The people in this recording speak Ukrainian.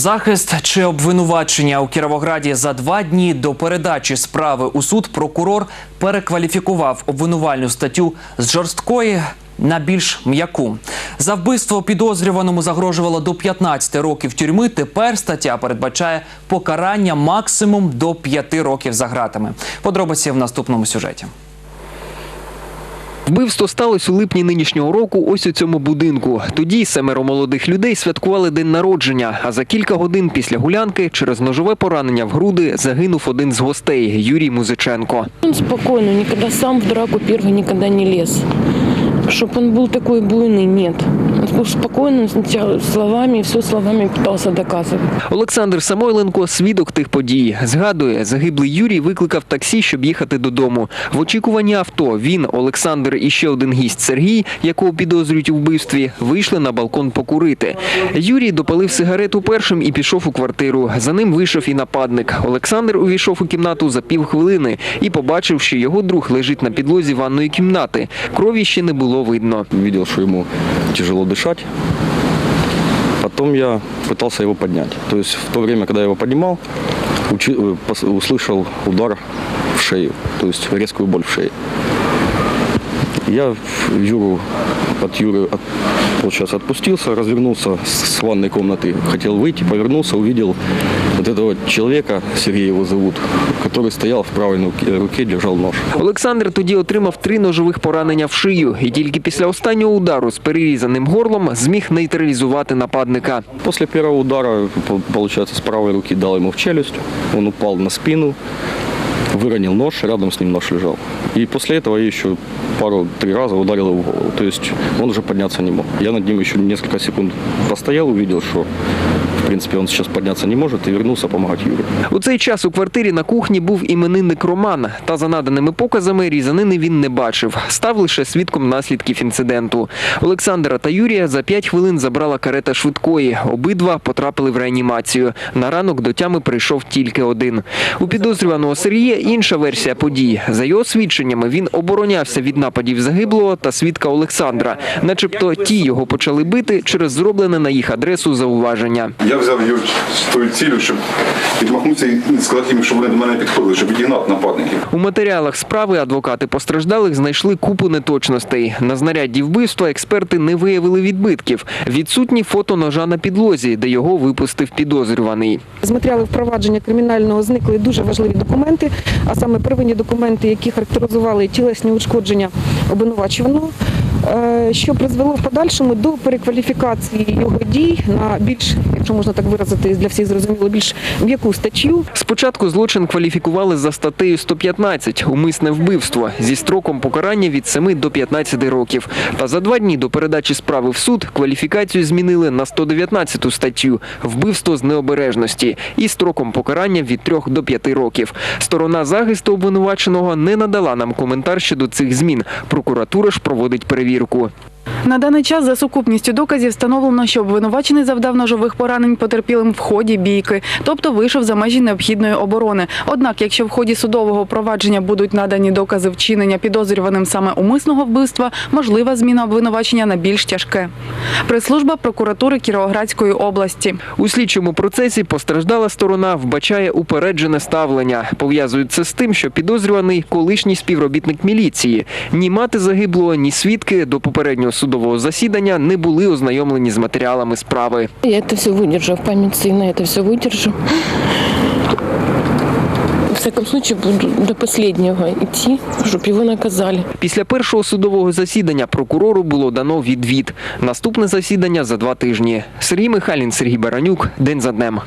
Захист чи обвинувачення у Кіровограді за два дні до передачі справи у суд прокурор перекваліфікував обвинувальну статтю з жорсткої на більш м'яку. За вбивство підозрюваному загрожувало до 15 років тюрми. Тепер стаття передбачає покарання максимум до 5 років за ґратами. Подробиці в наступному сюжеті. Вбивство сталося у липні нинішнього року ось у цьому будинку. Тоді семеро молодих людей святкували день народження. А за кілька годин після гулянки через ножове поранення в груди загинув один з гостей Юрій Музиченко. Він спокійно, ніколи сам в драку перший ніколи не лез Чтобы он был такой буйный, нет. Он был спокойно, сначала словами, все словами пытался доказывать. Олександр Самойленко свідок тих подій. Згадує, загиблий Юрій викликав таксі, щоб їхати додому. В очікуванні авто він, Олександр і ще один гість Сергій, якого підозрюють у вбивстві, вийшли на балкон покурити. Юрій допалив сигарету першим і пішов у квартиру. За ним вийшов і нападник. Олександр увійшов у кімнату за півхвилини і побачив, що його друг лежить на підлозі ванної кімнати. Крові ще не було видно. Видел, что ему тяжело дышать. Потом я пытался его поднять. То есть в то время, когда я его поднимал, э, услышал удар в шею, то есть резкую боль в шее. Я Юру, от Юры от- получается, отпустился, развернулся с с ванной комнаты, хотел выйти, повернулся, увидел вот этого человека, Сергей его зовут, который стоял в правой руке, руке держал нож. Олександр тоді отримав три ножових поранення в шию і тільки після останнього удару з перерізаним горлом зміг нейтралізувати нападника. После первого удара, по- получается, с правой руки дал ему в челюсть. Он упал на спину, выронил нож, рядом с ним нож лежал. И после этого я еще пару-три раза ударил его в голову. То есть он уже подняться не мог. Я над ним еще несколько секунд постоял, увидел, что принципе он сейчас подняться не может, и вернулся помогать Юре. У цей час у квартирі на кухні був іменинник Роман. Та за наданими показами різанини він не бачив. Став лише свідком наслідків інциденту. Олександра та Юрія за п'ять хвилин забрала карета швидкої. Обидва потрапили в реанімацію. На ранок до тями прийшов тільки один. У підозрюваного Сергія інша версія подій. За його свідченнями він оборонявся від нападів загиблого та свідка Олександра, начебто ті його почали бити через зроблене на їх адресу зауваження. Я взяв його з тою цілею, щоб відмахнутися і сказати їм, щоб вони до мене підходили, щоб відігнати нападників. У матеріалах справи адвокати постраждалих знайшли купу неточностей. На знарядді вбивства експерти не виявили відбитків. Відсутні фото ножа на підлозі, де його випустив підозрюваний. З матеріалів впровадження кримінального зникли дуже важливі документи, а саме первинні документи, які характеризували тілесні ушкодження обвинувачуваного, що призвело в подальшому до перекваліфікації його дій на більш, якщо можна так виразити, для всіх зрозуміло, більш м'яку статтю. Спочатку злочин кваліфікували за статтею 115 – умисне вбивство зі строком покарання від 7 до 15 років. Та за два дні до передачі справи в суд кваліфікацію змінили на 119 статтю – вбивство з необережності і строком покарання від 3 до 5 років. Сторона захисту обвинуваченого не надала нам коментар щодо цих змін. Прокуратура ж проводить перевірку перевірку. На даний час за сукупністю доказів встановлено, що обвинувачений завдав ножових поранень потерпілим в ході бійки, тобто вийшов за межі необхідної оборони. Однак, якщо в ході судового провадження будуть надані докази вчинення підозрюваним саме умисного вбивства, можлива зміна обвинувачення на більш тяжке. Прес-служба прокуратури Кіровоградської області. У слідчому процесі постраждала сторона вбачає упереджене ставлення. Пов'язують з тим, що підозрюваний колишній співробітник міліції. Ні мати загиблого, ні свідки до попереднього судового засідання не були ознайомлені з матеріалами справи. Я это все выдержу, в память сына это все выдержу. В всяком случае, буду до последнего идти, чтобы его наказали. Після першого судового засідання прокурору було дано відвід. Наступне засідання за два тижні. Сергій Михайлін, Сергій Баранюк. День за днем.